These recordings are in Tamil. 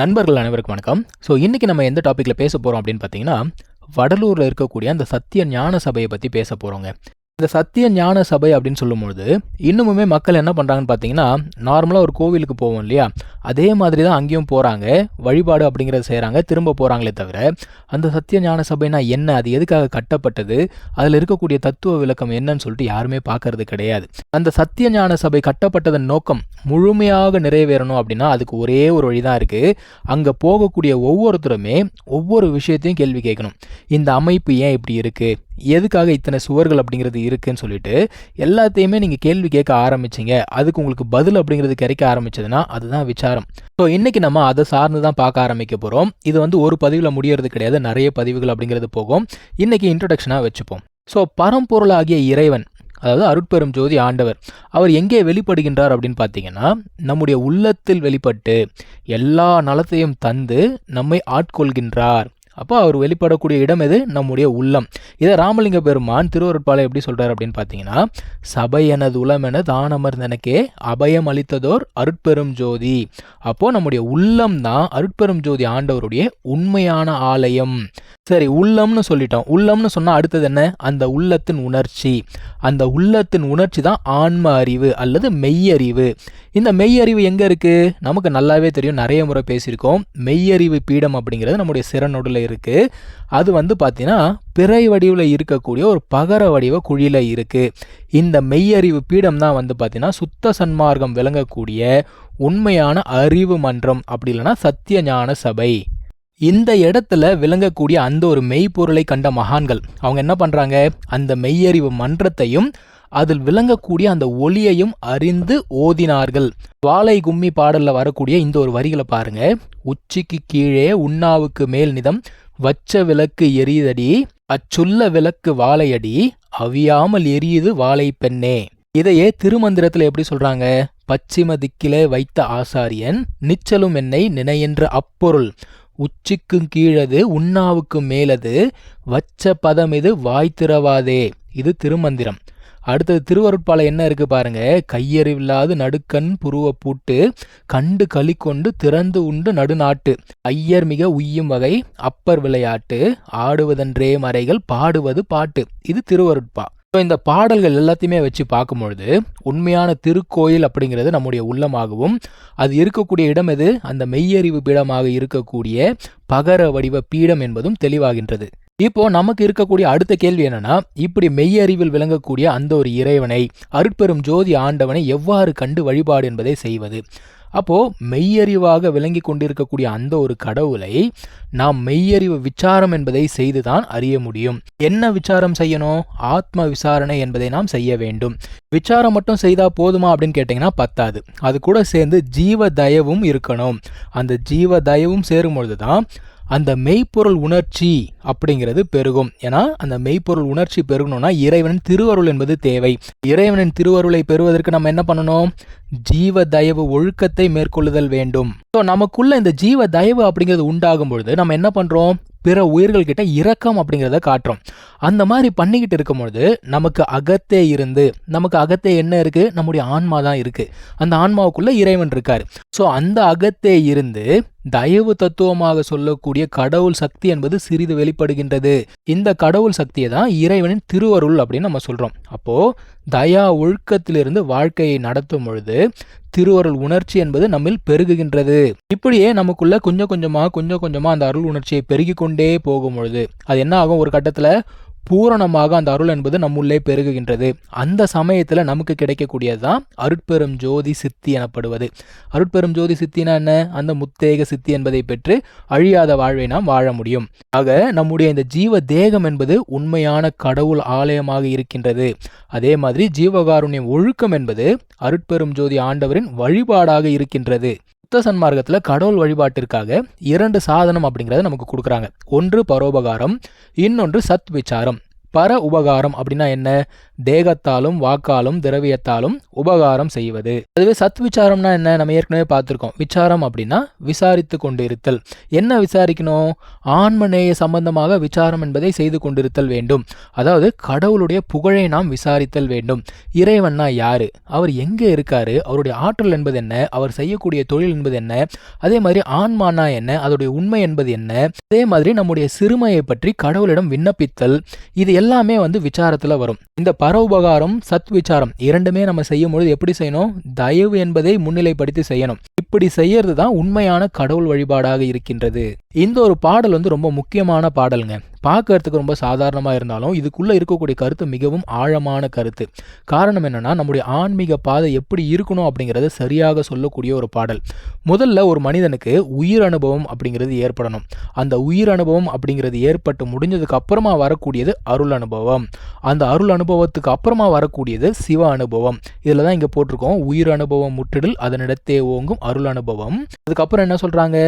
நண்பர்கள் அனைவருக்கும் வணக்கம். ஸோ இன்றைக்கி நம்ம எந்த டாப்பிக்கில் பேச போகிறோம் அப்படின்னு பார்த்தீங்கன்னா வடலூரில் இருக்கக்கூடிய அந்த சத்திய ஞான சபையை பற்றி பேச போகிறோங்க இந்த சத்திய ஞான சபை அப்படின்னு சொல்லும்பொழுது இன்னுமுமே மக்கள் என்ன பண்ணுறாங்கன்னு பார்த்தீங்கன்னா நார்மலாக ஒரு கோவிலுக்கு போவோம் இல்லையா? அதே மாதிரி தான் அங்கேயும் போகிறாங்க வழிபாடு அப்படிங்கிறத செய்கிறாங்க திரும்ப போகிறாங்களே தவிர அந்த சத்திய ஞான சபைனா என்ன? அது எதுக்காக கட்டப்பட்டது? அதில் இருக்கக்கூடிய தத்துவ விளக்கம் என்னன்னு சொல்லிட்டு யாருமே பார்க்கறது கிடையாது. அந்த சத்திய ஞான சபை கட்டப்பட்டதன் நோக்கம் முழுமையாக நிறைவேறணும் அப்படின்னா அதுக்கு ஒரே ஒரு வழி தான் இருக்குது அங்கே போகக்கூடிய ஒவ்வொருத்தருமே ஒவ்வொரு விஷயத்தையும் கேள்வி கேட்கணும். இந்த அமைப்பு ஏன் இப்படி இருக்குது எதுக்காக இத்தனை சுவர்கள் அப்படிங்கிறது இருக்குன்னு சொல்லிட்டு எல்லாத்தையுமே நீங்கள் கேள்வி கேட்க ஆரம்பிச்சிங்க. அதுக்கு உங்களுக்கு பதில் அப்படிங்கிறது கிடைக்க ஆரம்பிச்சதுன்னா அதுதான் விசாரம். ஸோ இன்றைக்கி நம்ம அதை சார்ந்து தான் பார்க்க ஆரம்பிக்க போகிறோம் இது வந்து ஒரு பதிவில் முடியறது கிடையாது. நிறைய பதிவுகள் அப்படிங்கிறது போகும். இன்றைக்கி இன்ட்ரடக்ஷனாக வச்சுப்போம். ஸோ பரம்பொருளாகிய இறைவன் அதாவது அருட்பெரும் ஜோதி ஆண்டவர் அவர் எங்கே வெளிப்படுகின்றார் அப்படின்னு பார்த்தீங்கன்னா நம்முடைய உள்ளத்தில் வெளிப்பட்டு எல்லா நலத்தையும் தந்து நம்மை ஆட்கொள்கின்றார். அப்போ அவர் வெளிப்படக்கூடிய இடம் எது? நம்முடைய உள்ளம். இதை ராமலிங்க பெருமான் திருவருட்பாலை எப்படி சொல்கிறார் அப்படின்னு பார்த்தீங்கன்னா சபை எனது உளம் என தானமர்ந்தனக்கே அபயம் அளித்ததோர் அருட்பெரும் ஜோதி. அப்போது நம்முடைய உள்ளம் தான் அருட்பெரும் ஜோதி ஆண்டவருடைய உண்மையான ஆலயம். சரி உள்ளம்னு சொல்லிட்டோம். உள்ளம்னு சொன்னால் அடுத்தது என்ன? அந்த உள்ளத்தின் உணர்ச்சி. அந்த உள்ளத்தின் உணர்ச்சி தான் ஆன்ம அறிவு அல்லது மெய்யறிவு. இந்த மெய்யறிவு எங்கே இருக்குது நமக்கு நல்லாவே தெரியும். நிறைய முறை பேசியிருக்கோம். மெய்யறிவு பீடம் அப்படிங்கிறது நம்முடைய சிறநொடில் இருக்குது அது வந்து பார்த்தீங்கன்னா பிறை வடிவில் இருக்கக்கூடிய ஒரு பகர வடிவ குழியில் இருக்குது இந்த மெய்யறிவு பீடம் தான் வந்து பார்த்தீங்கன்னா சுத்த சன்மார்க்கம் விளங்கக்கூடிய உண்மையான அறிவு மன்றம் அப்படி இல்லைன்னா சத்திய ஞான சபை. இந்த இடத்துல விளங்கக்கூடிய அந்த ஒரு மெய்ப்பொருளை கண்ட மகான்கள் அவங்க என்ன பண்ணுறாங்க அந்த மெய்யறிவு மன்றத்தையும் அதில் விளங்கக்கூடிய அந்த ஒளியையும் அறிந்து ஓதினார்கள். வாழை கும்மி பாடலில் வரக்கூடிய இந்த ஒரு வரிகளை பாருங்க. உச்சிக்கு கீழே உண்ணாவுக்கு மேல் நிதம் வச்ச விளக்கு எரியுதடி அச்சுள்ள விளக்கு வாழையடி அவியாமல் எரியுது வாழை பெண்ணே. இதையே திருமந்திரத்தில் எப்படி சொல்றாங்க? பச்சிம திக்கிலே வைத்த ஆசாரியன் நிச்சலும் என்னை நினையென்ற அப்பொருள். உச்சிக்கும் கீழது உண்ணாவுக்கும் மேலது வச்ச பதம் இது வாய் திறவாதே. இது திருமந்திரம். அடுத்தது திருவருட்பாலை என்ன இருக்கு பாருங்க? கையறிவில்லாது நடுக்கண் புருவ பூட்டு கண்டு களி கொண்டு திறந்து உண்டு நடுநாட்டு. ஐயர் மிக உய்யும் வகை அப்பர் விளையாட்டு ஆடுவதன்றே மறைகள் பாடுவது பாட்டு. இது திருவருட்பா. ஸோ இந்த பாடல்கள் எல்லாத்தையுமே வச்சு பார்க்கும்பொழுது உண்மையான திருக்கோயில் அப்படிங்கிறது நம்முடைய உள்ளமாகவும் அது இருக்கக்கூடிய இடம் எது? அந்த மெய்யறிவு பீடமாக இருக்கக்கூடிய பகர வடிவ பீடம் என்பதும் தெளிவாகின்றது. இப்போ நமக்கு இருக்கக்கூடிய அடுத்த கேள்வி என்னன்னா இப்படி மெய்யறிவில் விளங்கக்கூடிய அந்த ஒரு இறைவனை அருட்பெரும் ஜோதி ஆண்டவனை எவ்வாறு கண்டு வழிபாடு என்பதை செய்வது? அப்போ மெய்யறிவாக விளங்கி கொண்டிருக்கக்கூடிய அந்த ஒரு கடவுளை நாம் மெய்யறிவு விசாரம் என்பதை செய்துதான் அறிய முடியும். என்ன விசாரம் செய்யணும்? ஆத்ம விசாரணை என்பதை நாம் செய்ய வேண்டும். விசாரம் மட்டும் செய்தா போதுமா அப்படின்னு கேட்டிங்கன்னா பத்தாது. அது கூட சேர்ந்து ஜீவ தயவும் இருக்கணும். அந்த ஜீவ தயவும் சேரும் பொழுது தான் அந்த மெய்ப்பொருள் உணர்ச்சி அப்படிங்கிறது பெருகும். ஏன்னா அந்த மெய்ப்பொருள் உணர்ச்சி பெருகணும்னா இறைவனின் திருவருள் என்பது தேவை. இறைவனின் திருவருளை பெறுவதற்கு நம்ம என்ன பண்ணணும்? ஜீவ தயவு ஒழுக்கத்தை மேற்கொள்ளுதல் வேண்டும். ஸோ நமக்குள்ள இந்த ஜீவ தயவு அப்படிங்கிறது உண்டாகும் பொழுது நம்ம என்ன பண்றோம்? பிற உயிர்கள் கிட்ட இரக்கம் அப்படிங்கிறத காட்டுறோம். அந்த மாதிரி பண்ணிக்கிட்டு இருக்கும் பொழுது நமக்கு அகத்தே இருந்து நமக்கு அகத்தே என்ன இருக்கு? நம்முடைய ஆன்மா தான் இருக்கு. அந்த ஆன்மாவுக்குள்ள இறைவன் இருக்காரு. ஸோ அந்த அகத்தே இருந்து தயவு தத்துவமாக சொல்லக்கூடிய கடவுள் சக்தி என்பது சிறிது வெளிப்படுகின்றது. இந்த கடவுள் சக்தியை தான் இறைவனின் திருவருள் அப்படின்னு நம்ம சொல்றோம். அப்போ தயா ஒழுக்கத்திலிருந்து வாழ்க்கையை நடத்தும் பொழுது திருவருள் உணர்ச்சி என்பது நம்மில் பெருகுகின்றது. இப்படியே நமக்குள்ள கொஞ்சம் கொஞ்சமாக கொஞ்சம் கொஞ்சமாக அந்த அருள் உணர்ச்சியை பெருகி கொண்டே போகும் பொழுது அது என்ன ஆகும்? ஒரு கட்டத்தில் பூரணமாக அந்த அருள் என்பது நம்முள்ளே பெருகுகின்றது. அந்த சமயத்தில் நமக்கு கிடைக்கக்கூடியது தான் அருட்பெரும் ஜோதி சித்தி எனப்படுவது. அருட்பெரும் ஜோதி சித்தினா என்ன? அந்த முத்தேக சித்தி என்பதை பெற்று அழியாத வாழ்வை நாம் வாழ முடியும். ஆக நம்முடைய இந்த ஜீவ தேகம் என்பது உண்மையான கடவுள் ஆலயமாக இருக்கின்றது. அதே மாதிரி ஜீவகாருண்யம் ஒழுக்கம் என்பது அருட்பெரும் ஜோதி ஆண்டவரின் வழிபாடாக இருக்கின்றது. புத்த சன்மார்க்கத்தில் கடவுள் வழிபாட்டிற்காக இரண்டு சாதனம் அப்படிங்கிறத நமக்கு கொடுக்குறாங்க. ஒன்று பரோபகாரம் இன்னொன்று சத் விசாரம். பர உபகாரம் அப்படின்னா என்ன? தேகத்தாலும் வாக்காலும் திரவியத்தாலும் உபகாரம் செய்வது. அதுவே சத் விசாரம்னா என்ன? நம்ம ஏற்கனவே பார்த்துருக்கோம். விசாரம் அப்படின்னா விசாரித்து கொண்டு இருத்தல் என்ன விசாரிக்கணும்? ஆன்மநேய சம்பந்தமாக விசாரம் என்பதை செய்து கொண்டிருத்தல் வேண்டும். அதாவது கடவுளுடைய புகழை நாம் விசாரித்தல் வேண்டும். இறைவன்னா யாரு? அவர் எங்கே இருக்காரு? அவருடைய ஆற்றல் என்பது என்ன? அவர் செய்யக்கூடிய தொழில் என்பது என்ன? அதே மாதிரி ஆன்மானா என்ன? அதோடைய உண்மை என்பது என்ன? அதே மாதிரி நம்முடைய சிறுமையை பற்றி கடவுளிடம் விண்ணப்பித்தல் இது எல்லாமே வந்து விசாரத்தில் வரும். இந்த பரோபகாரம் சத் விசாரம் இரண்டுமே நம்ம செய்யும் பொழுது எப்படி செய்யணும்? தயவு என்பதை முன்னிலைப்படுத்தி செய்யணும். இப்படி செய்யறது தான் உண்மையான கடவுள் வழிபாடாக இருக்கின்றது. இந்த ஒரு பாடல் வந்து ரொம்ப முக்கியமான பாடலுங்க. பார்க்கறதுக்கு ரொம்ப சாதாரணமாக இருந்தாலும் இதுக்குள்ளே இருக்கக்கூடிய கருத்து மிகவும் ஆழமான கருத்து. காரணம் என்னென்னா நம்முடைய ஆன்மீக பாதை எப்படி இருக்கணும் அப்படிங்கிறத சரியாக சொல்லக்கூடிய ஒரு பாடல். முதல்ல ஒரு மனிதனுக்கு உயிர் அனுபவம் அப்படிங்கிறது ஏற்படணும். அந்த உயிர் அனுபவம் அப்படிங்கிறது ஏற்பட்டு முடிஞ்சதுக்கு அப்புறமா வரக்கூடியது அருள் அனுபவம். அந்த அருள் அனுபவத்துக்கு அப்புறமா வரக்கூடியது சிவ அனுபவம். இதில் தான் இங்கே போட்டிருக்கோம். உயிர் அனுபவம் முற்றிடல் அதனிடத்தே ஓங்கும் அருள் அனுபவம். அதுக்கப்புறம் என்ன சொல்கிறாங்க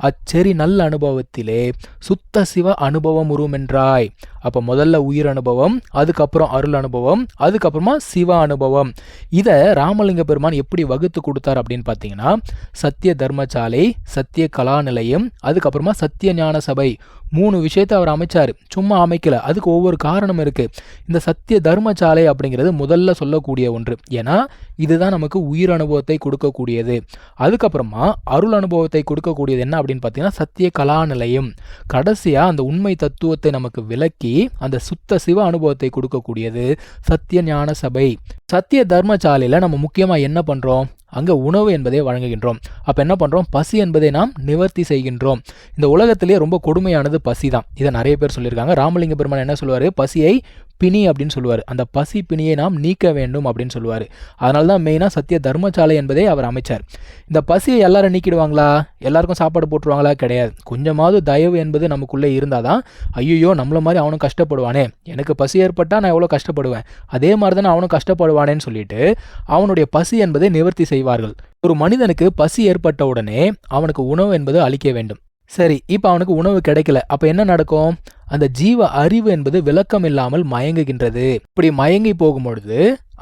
அச்செறி நல்ல அனுபவத்திலே சுத்த சிவ அனுபவம் உருமென்றாய் அப்போ முதல்ல உயிர் அனுபவம் அதுக்கப்புறம் அருள் அனுபவம் அதுக்கப்புறமா சிவ அனுபவம் இதை ராமலிங்க பெருமான் எப்படி வகுத்து கொடுத்தார் அப்படின்னு பார்த்தீங்கன்னா சத்திய தர்மசாலை சத்திய கலா நிலையம் அதுக்கப்புறமா சத்திய ஞான சபை மூணு விஷயத்தை அவர் அமைச்சார். சும்மா அமைக்கல. அதுக்கு ஒவ்வொரு காரணம் இருக்கு. இந்த சத்திய தர்மசாலை அப்படிங்கிறது முதல்ல சொல்லக்கூடிய ஒன்று. ஏன்னா இதுதான் நமக்கு உயிர் அனுபவத்தை கொடுக்கக்கூடியது. அதுக்கப்புறமா அருள் அனுபவத்தை கொடுக்கக்கூடியது என்ன அப்படின்னு பார்த்தீங்கன்னா சத்திய கலா நிலையம் கடைசியாக அந்த உண்மை தத்துவத்தை நமக்கு விளக்கி அந்த சுத்த சிவ அனுபவத்தை கொடுக்கக்கூடியது சத்திய ஞான சபை சத்திய தர்மசாலையில் நம்ம முக்கியமாக என்ன பண்ணுறோம் அங்கே உணவு என்பதை வழங்குகின்றோம். அப்போ என்ன பண்ணுறோம் பசி என்பதை நாம் நிவர்த்தி செய்கின்றோம். இந்த உலகத்திலேயே ரொம்ப கொடுமையானது பசி தான் இதை நிறைய பேர் சொல்லியிருக்காங்க. ராமலிங்க பெருமான் என்ன சொல்லுவார்? பசியை பிணி அப்படின்னு சொல்லுவார். அந்த பசி பிணியை நாம் நீக்க வேண்டும் அப்படின்னு சொல்லுவார். அதனால தான் மெயினாக சத்திய தர்மசாலை என்பதை அவர் அமைச்சார். இந்த பசியை எல்லாரும் நீக்கிடுவாங்களா? எல்லாருக்கும் சாப்பாடு போட்டுருவாங்களா? கிடையாது. கொஞ்சமாவது தயவு என்பது நமக்குள்ளே இருந்தால் தான் ஐயோ நம்மள மாதிரி அவனும் கஷ்டப்படுவானே. எனக்கு பசி ஏற்பட்டால் நான் எவ்வளோ கஷ்டப்படுவேன்? அதே மாதிரி தானே அவனும் கஷ்டப்படுவானேன்னு சொல்லிட்டு அவனுடைய பசி என்பதை நிவர்த்தி செய்வார்கள். ஒரு மனிதனுக்கு பசி ஏற்பட்ட உடனே அவனுக்கு உணவு என்பது அளிக்க வேண்டும். சரி இப்போ அவனுக்கு உணவு கிடைக்கல. அப்ப என்ன நடக்கும்? அந்த ஜீவ அறிவு என்பது விளக்கம் இல்லாமல் மயங்குகின்றது. இப்படி மயங்கி போகும்பொழுது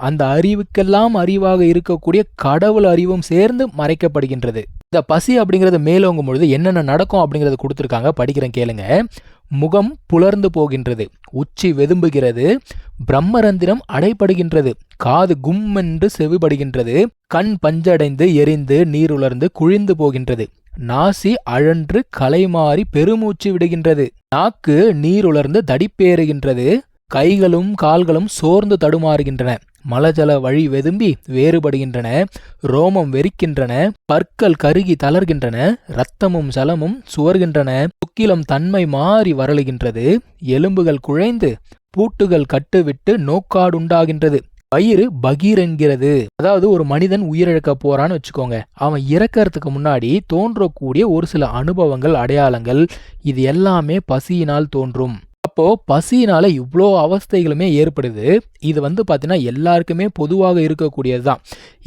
அந்த அறிவுக்கெல்லாம் அறிவாக இருக்கக்கூடிய கடவுள் அறிவும் சேர்ந்து மறைக்கப்படுகின்றது. இந்த பசி அப்படிங்கிறது மேலோங்கும் பொழுது என்னென்ன நடக்கும் அப்படிங்கிறத கொடுத்துருக்காங்க. படிக்கிறேன் கேளுங்க. முகம் புலர்ந்து போகின்றது. உச்சி வெதும்புகிறது. பிரம்மரந்திரம் அடைபடுகின்றது. காது கும்மென்று செவிபடுகின்றது. கண் பஞ்சடைந்து எரிந்து நீருலர்ந்து குழிந்து போகின்றது. நாசி அழன்று கலைமாறி பெருமூச்சு விடுகின்றது. நாக்கு நீருலர்ந்து தடிப்பேறுகின்றது. கைகளும் கால்களும் சோர்ந்து தடுமாறுகின்றன. மலஜல வழி வெதும்பி வேறுபடுகின்றன ரோமம் வெறிக்கின்றன பற்கள் கருகி தளர்கின்றன இரத்தமும் சலமும் சுவர்கின்றன துக்கிலம் தன்மை மாறி வரலுகின்றது எலும்புகள் குழைந்து பூட்டுகள் கட்டுவிட்டு நோக்காடுண்டாகின்றது வயிறு பகீர் என்கிறது அதாவது ஒரு மனிதன் உயிரிழக்க போறான்னு வச்சுக்கோங்க. அவன் இறக்கறதுக்கு முன்னாடி தோன்றக்கூடிய ஒரு சில அனுபவங்கள் அடையாளங்கள் இது எல்லாமே பசியினால் தோன்றும். அப்போ பசியினால இவ்வளோ அவஸ்தைகளுமே ஏற்படுது. இது வந்து பார்த்தீங்கன்னா எல்லாருக்குமே பொதுவாக இருக்கக்கூடியது தான்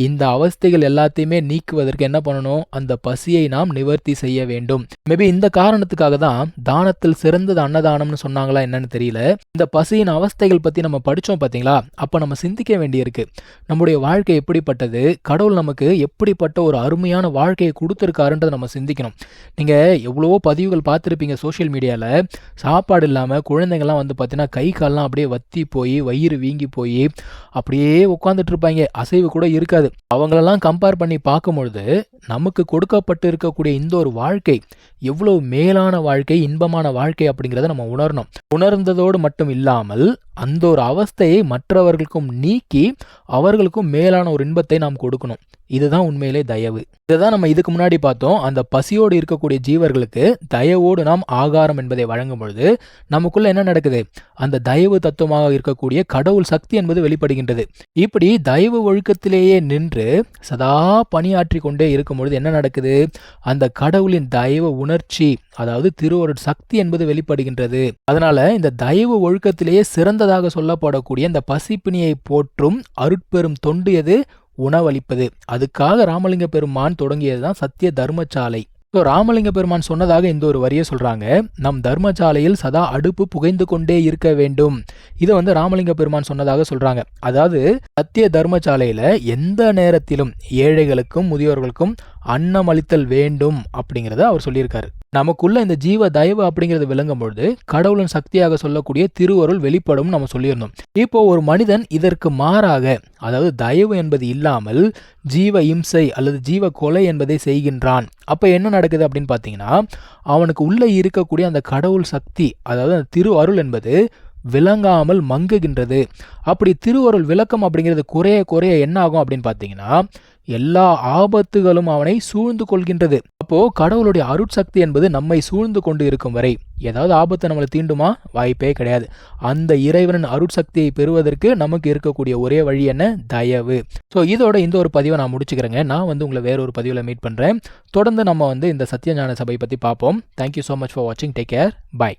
இந்த அவஸ்தைகள் எல்லாத்தையுமே நீக்குவதற்கு என்ன பண்ணணும்? அந்த பசியை நாம் நிவர்த்தி செய்ய வேண்டும். மேபி இந்த காரணத்துக்காக தான் தானத்தில் சிறந்தது அன்னதானம்னு சொன்னாங்களா என்னன்னு தெரியல. இந்த பசியின் அவஸ்தைகள் பற்றி நம்ம படித்தோம் பார்த்தீங்களா அப்போ நம்ம சிந்திக்க வேண்டியிருக்கு. நம்முடைய வாழ்க்கை எப்படிப்பட்டது? கடவுள் நமக்கு எப்படிப்பட்ட ஒரு அருமையான வாழ்க்கையை கொடுத்துருக்காருன்றதை நம்ம சிந்திக்கணும். நீங்கள் எவ்வளவோ பதிவுகள் பார்த்துருப்பீங்க சோஷியல் மீடியாவில் சாப்பாடு இல்லாமல் குழந்தைங்கள்லாம் வந்து பார்த்தீங்கன்னா கை கால்லாம் அப்படியே வத்தி போய் வயிறு வீங்கி போய் அப்படியே உட்காந்துட்டு இருப்பாங்க. அசைவு கூட இருக்காது. அவங்களெல்லாம் கம்பேர் பண்ணி பார்க்கும்பொழுது நமக்கு கொடுக்கப்பட்டு இருக்கக்கூடிய இந்த ஒரு வாழ்க்கை எவ்வளவு மேலான வாழ்க்கை இன்பமான வாழ்க்கை அப்படிங்கிறத நம்ம உணரணும். உணர்ந்ததோடு மட்டும் இல்லாமல் அந்த ஒரு அவஸ்தையை மற்றவர்களுக்கும் நீக்கி அவர்களுக்கும் மேலான ஒரு இன்பத்தை நாம் கொடுக்கணும். இதுதான் உண்மையிலே தயவு. இதுதான் நம்ம இதுக்கு முன்னாடி பார்த்தோம். அந்த பசியோடு இருக்கக்கூடிய ஜீவர்களுக்கு தயவோடு நாம் ஆகாரம் என்பதை வழங்கும் பொழுது நமக்குள்ள என்ன நடக்குது? அந்த தயவு தத்துவமாக இருக்கக்கூடிய கடவுள் சக்தி என்பது வெளிப்படுகின்றது. இப்படி தயவு ஒழுக்கத்திலேயே நின்று சதா பணியாற்றி கொண்டே இருக்கும் பொழுது என்ன நடக்குது? அந்த கடவுளின் தயவு உணர்ச்சி அதாவது திருவருட் சக்தி என்பது வெளிப்படுகின்றது. அதனால இந்த தயவு ஒழுக்கத்திலேயே சிறந்ததாக சொல்லப்படக்கூடிய இந்த பசிப்பினியை போற்றும் அருட்பெரும் தொண்டு எது? உணவளிப்பது. அதுக்காக ராமலிங்க பெருமான் தொடங்கியது தான் சத்திய தர்மசாலை. ஸோ ராமலிங்க பெருமான் சொன்னதாக இந்த ஒரு வரியை சொல்றாங்க. நம் தர்மசாலையில் சதா அடுப்பு புகைந்து கொண்டே இருக்க வேண்டும். இதை வந்து ராமலிங்க பெருமான் சொன்னதாக சொல்றாங்க. அதாவது சத்திய தர்மசாலையில எந்த நேரத்திலும் ஏழைகளுக்கும் முதியோர்களுக்கும் அன்னமளித்தல் வேண்டும் அப்படிங்கிறத அவர் சொல்லியிருக்காரு. நமக்குள்ள இந்த ஜீவ தயவு அப்படிங்கிறது விளங்கும் பொழுது கடவுளின் சக்தியாக சொல்லக்கூடிய திருவருள் வெளிப்படும் நம்ம சொல்லியிருந்தோம். இப்போ ஒரு மனிதன் இதற்கு மாறாக அதாவது தயவு என்பது இல்லாமல் ஜீவ இம்சை அல்லது ஜீவ கொலை என்பதை செய்கின்றான். அப்போ என்ன நடக்குது அப்படின்னு பார்த்தீங்கன்னா அவனுக்கு உள்ளே இருக்கக்கூடிய அந்த கடவுள் சக்தி அதாவது அந்த திரு அருள் என்பது விளங்காமல் மங்குகின்றது. அப்படி திருவருள் விளக்கம் அப்படிங்கிறது குறைய குறைய என்ன ஆகும் அப்படின்னு பார்த்தீங்கன்னா எல்லா ஆபத்துகளும் அவனை சூழ்ந்து கொள்கின்றது. அப்போ கடவுளுடைய அருட்சக்தி என்பது நம்மை சூழ்ந்து கொண்டு இருக்கும் வரை ஏதாவது ஆபத்து நம்மளை தீண்டுமா? வாய்ப்பே கிடையாது. அந்த இறைவனின் அருட்சக்தியை பெறுவதற்கு நமக்கு இருக்கக்கூடிய ஒரே வழி என்ன? தயவு. ஸோ இதோட இந்த ஒரு பதிவை நான் முடிச்சுக்கிறேங்க. நான் வந்து உங்களை வேற ஒரு பதிவில் மீட் பண்ணுறேன் தொடர்ந்து நம்ம வந்து இந்த சத்யஞான சபை பற்றி பார்ப்போம். Thank you so much for வாட்சிங் டேக் கேர் பை